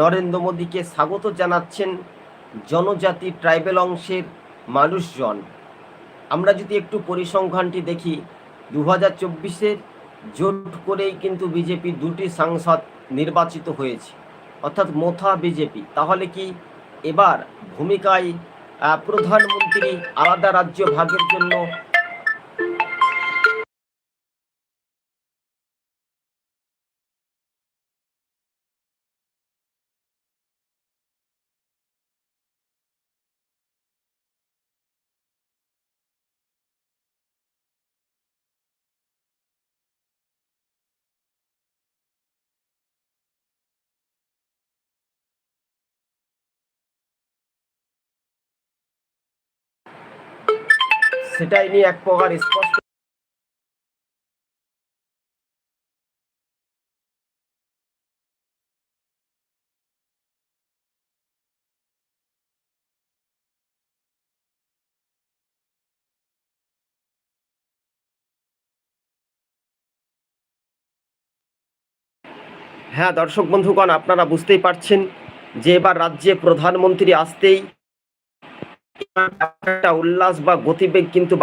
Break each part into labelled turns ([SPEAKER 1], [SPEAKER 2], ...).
[SPEAKER 1] নরেন্দ্র মোদীকে স্বাগত জানাচ্ছেন জনজাতি ট্রাইবেল অংশের মানুষজন। আমরা যদি একটু পরিসংখ্যানটি দেখি দু হাজার চব্বিশের জোট করেই কিন্তু বিজেপি দুটি সাংসদ নির্বাচিত হয়েছে, অর্থাৎ মোথা বিজেপি। তাহলে কি এবার ভূমিকায় প্রধানমন্ত্রী আলাদা রাজ্য ভাগের জন্য সেটাই নিয়ে এক প্রকার স্পষ্ট হ্যাঁ দর্শক বন্ধুগণ, আপনারা বুঝতেই পারছেন যে এবার রাজ্যে প্রধানমন্ত্রী আসতেই একটা উল্লাস বা গতিবেগ কিন্তু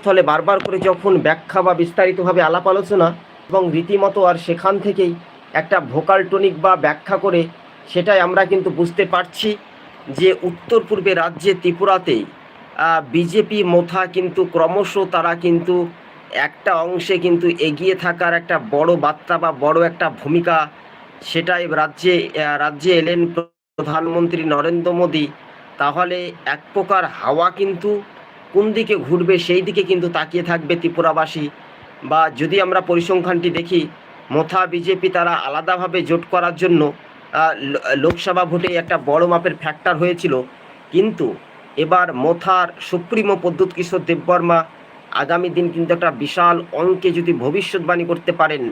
[SPEAKER 1] ফলে বারবার করে যখন ব্যাখ্যা বা বিস্তারিতভাবে আলাপ আলোচনা এবং রীতিমতো আর সেখান থেকেই একটা ভোকাল টনিক বা ব্যাখ্যা করে, সেটাই আমরা কিন্তু বুঝতে পারছি যে উত্তর পূর্বে রাজ্যে ত্রিপুরাতেই বিজেপি, মোথা কিন্তু ক্রমশ তারা কিন্তু একটা অংশে কিন্তু এগিয়ে থাকার একটা বড় বার্তা বা বড় একটা ভূমিকা সেটাই রাজ্যে রাজ্যে এলেন প্রধানমন্ত্রী নরেন্দ্র মোদী। তাহলে এক প্রকার হাওয়া কিন্তু কোন দিকে ঘুরবে সেই দিকে কিন্তু তাকিয়ে থাকবে ত্রিপুরাবাসী। বা যদি আমরা পরিসংখ্যানটি দেখি, মোথা বিজেপি তারা আলাদাভাবে জোট করার জন্য লোকসভা ভোটে একটা বড় মাপের ফ্যাক্টর হয়েছিল। কিন্তু এবার মোথার সুপ্রিমো প্রদ্যুৎ কিশোর দেববর্মা আগামী দিন কিন্তু একটা বিশাল অঙ্কে যদি ভবিষ্যৎবাণী করতে পারেন,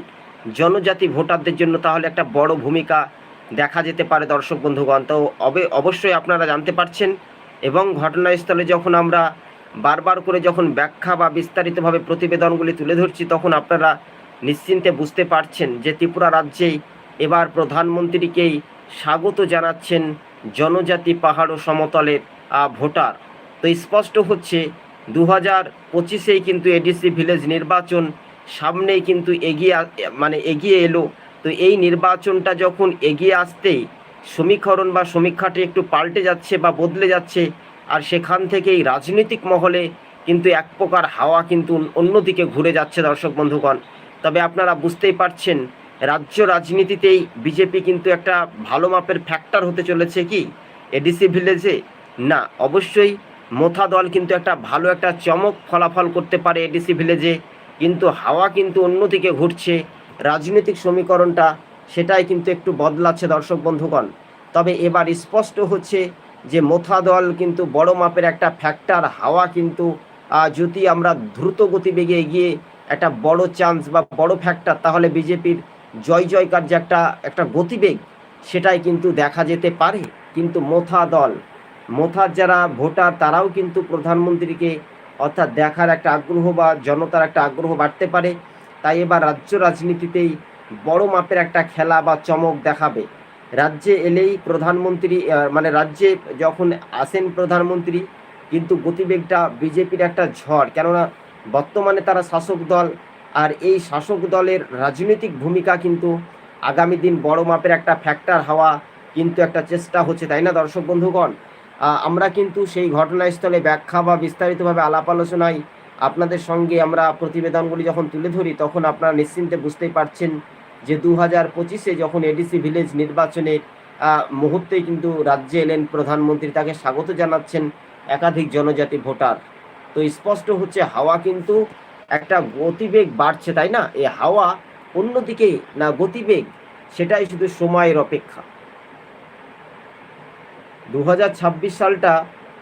[SPEAKER 1] জনজাতি ভোটারদের জন্য তাহলে একটা বড় ভূমিকা দেখা যেতে পারে, দর্শক বন্ধুগণ। তো অবে, অবশ্যই আপনারা জানতে পারছেন এবং ঘটনাস্থলে যখন আমরা বারবার করে যখন ব্যাখ্যা বা বিস্তারিতভাবে প্রতিবেদনগুলি তুলে ধরছি, তখন আপনারা নিশ্চিন্তে বুঝতে পারছেন যে ত্রিপুরা রাজ্যেই এবার প্রধানমন্ত্রীকেই স্বাগত জানাচ্ছেন জনজাতি পাহাড় ও সমতলের ভোটার। তো স্পষ্ট হচ্ছে দু হাজার পঁচিশেই কিন্তু এডিসি ভিলেজ নির্বাচন সামনেই কিন্তু এগিয়ে মানে এগিয়ে এলো। তো এই নির্বাচনটা যখন এগিয়ে আসতেই সমীকরণ বা সমীক্ষাটি একটু পাল্টে যাচ্ছে বা বদলে যাচ্ছে, আর সেখান থেকেই রাজনৈতিক মহলে কিন্তু এক প্রকার হাওয়া কিন্তু অন্যদিকে ঘুরে যাচ্ছে দর্শক বন্ধুগণ। তবে আপনারা বুঝতেই পারছেন, রাজ্য রাজনীতিতেই বিজেপি কিন্তু একটা ভালো মাপের ফ্যাক্টর হতে চলেছে কি? এডিসি ভিলেজে না, অবশ্যই মোথা দল কিন্তু একটা ভালো একটা চমক ফলাফল করতে পারে এডিসি ভিলেজে কিন্তু হাওয়া কিন্তু অন্যদিকে ঘুরছে। রাজনৈতিক সমীকরণটা সেটাই কিন্তু একটু বদলাচ্ছে দর্শক বন্ধুগণ। তবে এবার স্পষ্ট হচ্ছে যে মোথা দল কিন্তু বড় মাপের একটা ফ্যাক্টর হাওয়া কিন্তু যদি আমরা দ্রুত গতিবেগে এগিয়ে একটা বড় চান্স বা বড় ফ্যাক্টর তাহলে বিজেপির জয় জয়কার যে একটা একটা গতিবেগ, সেটাই কিন্তু দেখা যেতে পারে। কিন্তু মোথা দল মোথার যারা ভোটার, তারাও কিন্তু প্রধানমন্ত্রীকে অর্থাৎ দেখার একটা আগ্রহ বা জনতার একটা আগ্রহ বাড়তে পারে। তাই এবার রাজ্য রাজনীতিতেই বড় মাপের একটা খেলা বা চমক দেখাবে। রাজ্যে এলেই প্রধানমন্ত্রী মানে রাজ্যে যখন আসেন প্রধানমন্ত্রী, কিন্তু গতিবেগটা বিজেপির একটা ঝড়। কেননা বর্তমানে তারা শাসক দল, আর এই শাসক দলের রাজনৈতিক ভূমিকা কিন্তু আগামী দিন বড় মাপের একটা ফ্যাক্টর হওয়া কিন্তু একটা চেষ্টা হচ্ছে, তাই না দর্শক বন্ধুগণ? আমরা কিন্তু সেই ঘটনাস্থলে ব্যাখ্যা বা বিস্তারিতভাবে আলাপ আলোচনায় আপনাদের সঙ্গে আমরা প্রতিবেদনগুলি যখন তুলে ধরি তখন আপনারা নিশ্চিন্তে বুঝতেই পারছেন যে দু হাজার পঁচিশে যখন এডিসি ভিলেজ নির্বাচনে আহ, মুহূর্তেই কিন্তু রাজ্যে এলেন প্রধানমন্ত্রী তাকে স্বাগত জানাচ্ছেন একাধিক জনজাতি ভোটার। তো স্পষ্ট হচ্ছে হাওয়া কিন্তু একটা গতিবেগ বাড়ছে তাই না? এই হাওয়া অন্যদিকে না গতিবেগ সেটাই শুধু সময়ের অপেক্ষা। দু হাজার ছাব্বিশ সালটা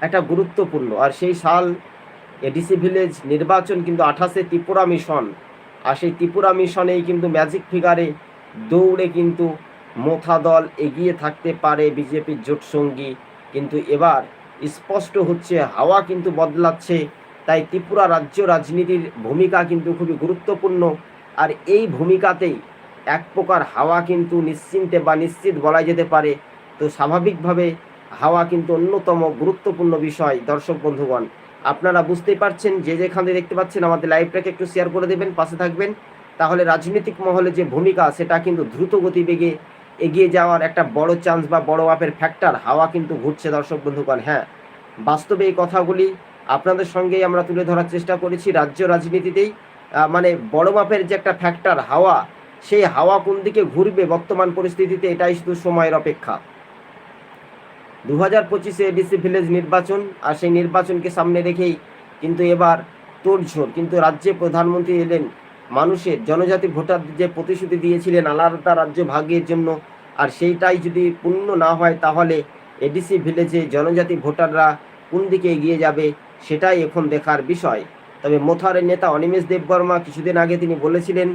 [SPEAKER 1] একটা গুরুত্বপূর্ণ আর সেই সাল এডিসি ভিলেজ নির্বাচন কিন্তু আঠাশে ত্রিপুরা মিশন। আর সেই ত্রিপুরা মিশনেই কিন্তু ম্যাজিক ফিগারে দৌড়ে কিন্তু মোথা দল এগিয়ে থাকতে পারে বিজেপির জোট সঙ্গী। কিন্তু এবার স্পষ্ট হচ্ছে, হাওয়া কিন্তু বদলাচ্ছে, তাই ত্রিপুরা রাজ্য রাজনীতির ভূমিকা কিন্তু খুবই গুরুত্বপূর্ণ। আর এই ভূমিকাতেই এক প্রকার হাওয়া কিন্তু নিশ্চিন্তে বা নিশ্চিত বলা যেতে পারে। তো স্বাভাবিকভাবে হাওয়া কিন্তু অন্যতম গুরুত্বপূর্ণ বিষয়, দর্শক বন্ধুগণ। আপনারা বুঝতেই পারছেন, যে যেখানে দেখতে পাচ্ছেন আমাদের লাইভটাকে একটু শেয়ার করে দেবেন, পাশে থাকবেন। তাহলে রাজনৈতিক মহলে যে ভূমিকা, সেটা কিন্তু দ্রুত গতিবেগে এগিয়ে যাওয়ার একটা বড় চান্স বা বড় মাপের ফ্যাক্টর হাওয়া কিন্তু ঘুরছে দর্শক বন্ধুগণ। হ্যাঁ বাস্তবে এই কথাগুলি আপনাদের সঙ্গেই আমরা তুলে ধরার চেষ্টা করেছি রাজ্য রাজনীতিতেই। মানে বড় মাপের যে একটা ফ্যাক্টর হাওয়া, সেই হাওয়া কোন দিকে ঘুরবে বর্তমান পরিস্থিতিতে, এটাই শুধু সময়ের অপেক্ষা। দু হাজার পঁচিশে এডিসি ভিলেজ নির্বাচন আর সেই নির্বাচনকে সামনে রেখেই কিন্তু এবার তোড়ঝোড়। কিন্তু রাজ্যে প্রধানমন্ত্রী এলেন মানুষের, জনজাতি ভোটার যে প্রতিশ্রুতি দিয়েছিলেন আলাদা রাজ্য ভাগের জন্য, আর সেইটাই যদি পূর্ণ না হয় তাহলে এডিসি ভিলেজে জনজাতি ভোটাররা কোন দিকে এগিয়ে যাবে সেটাই এখন দেখার বিষয়। তবে মোথারের নেতা অনিমেষ দেববর্মা কিছুদিন আগে তিনি বলেছিলেন,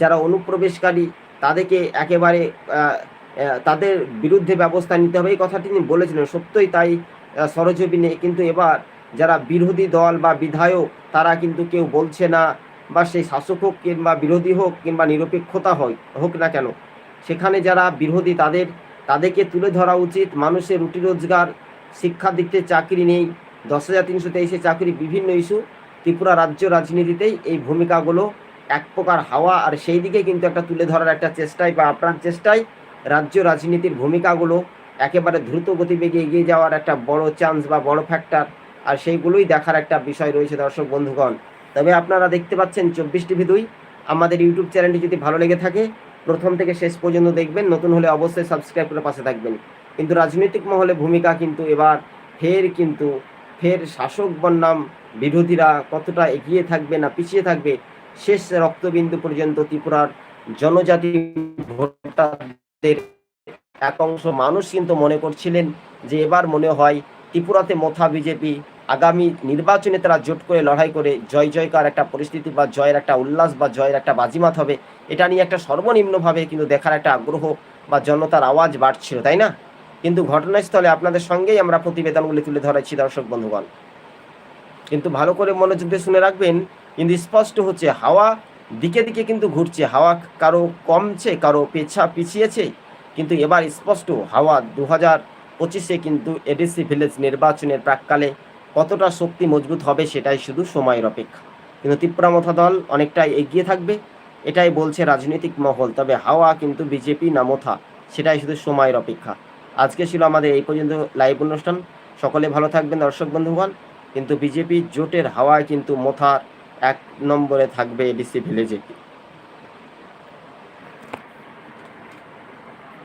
[SPEAKER 1] যারা অনুপ্রবেশকারী তাদেরকে একেবারে তাদের বিরুদ্ধে ব্যবস্থা নিতে হবে। এই কথা তিনি বলেছিলেন সত্যই তাই আহ, নেই কিন্তু এবার যারা বিরোধী দল বা বিধায়ক তারা কিন্তু কেউ বলছে না বা সেই শাসক হোক কিংবা বিরোধী হোক কিংবা নিরপেক্ষতা হয় হোক না কেন। সেখানে যারা বিরোধী তাদের তাদেরকে তুলে ধরা উচিত। মানুষের রুটি রোজগার শিক্ষার দিক থেকে চাকরি নেই দশ হাজার তিনশো তেইশে চাকরি বিভিন্ন ইস্যু। ত্রিপুরা রাজ্য রাজনীতিতেই এই ভূমিকাগুলো এক প্রকার হাওয়া। আর সেই দিকে কিন্তু একটা তুলে ধরার একটা চেষ্টায় বা আপ্রাণ চেষ্টায় রাজ্য রাজনীতির ভূমিকাগুলো একেবারে দ্রুত গতিবেগে এগিয়ে যাওয়ার একটা বড় চান্স বা বড় ফ্যাক্টর আর সেইগুলোই দেখার একটা বিষয় রয়েছে দর্শক বন্ধুগণ। তবে আপনারা দেখতে পাচ্ছেন চব্বিশ টিভি দুই, আমাদের ইউটিউব চ্যানেলটি যদি ভালো লেগে থাকে, প্রথম থেকে শেষ পর্যন্ত দেখবেন, নতুন হলে অবশ্যই সাবস্ক্রাইব করে পাশে থাকবেন। কিন্তু রাজনৈতিক মহলে ভূমিকা কিন্তু এবার ফের কিন্তু, ফের শাসক বন্যাম বিরোধীরা কতটা এগিয়ে থাকবে না পিছিয়ে থাকবে, শেষ রক্তবিন্দু পর্যন্ত ত্রিপুরার জনজাতি ভোটারদের এক অংশ মানুষ কিন্তু মনে করছিলেন যে এবার মনে হয় ত্রিপুরাতে মথা বিজেপি আগামী নির্বাচনে তারা জোট করে লড়াই করে জয় জয়কার একটা পরিস্থিতি বা জয়ের একটা উল্লাস বা জয়ের একটা বাজিমাত হবে, এটা নিয়ে একটা সর্বনিম্নভাবে কিন্তু দেখার একটা আগ্রহ বা জনতার আওয়াজ বাড়ছিল, তাই না? কিন্তু ঘটনাস্থলে আপনাদের সঙ্গেই আমরা প্রতিবেদনগুলি তুলে ধরেছি, দর্শক বন্ধুগণ। কিন্তু ভালো করে মনোযোগ দিয়ে শুনে রাখবেন, কিন্তু স্পষ্ট হচ্ছে হাওয়া দিকে দিকে কিন্তু ঘুরছে। হাওয়া কারও কমছে, কারও পেছা পিছিয়েছে। কিন্তু এবার স্পষ্ট, হাওয়া দু হাজার পঁচিশে কিন্তু এডিসি ভিলেজ নির্বাচনের প্রাককালে কতটা শক্তি মজবুত হবে সেটাই শুধু সময়ের অপেক্ষা। কিন্তু তীব্রামথা দল অনেকটাই এগিয়ে থাকবে, এটাই বলছে রাজনৈতিক মহল। তবে হাওয়া কিন্তু বিজেপি না মোথা, সেটাই শুধু সময়ের অপেক্ষা। আজকে ছিল আমাদের এই পর্যন্ত লাইভ অনুষ্ঠান। সকলে ভালো থাকবেন দর্শক বন্ধুগণ। কিন্তু বিজেপি জোটের হাওয়ায় কিন্তু মোথার এক নম্বরে থাকবে এডিসি ভিলেজে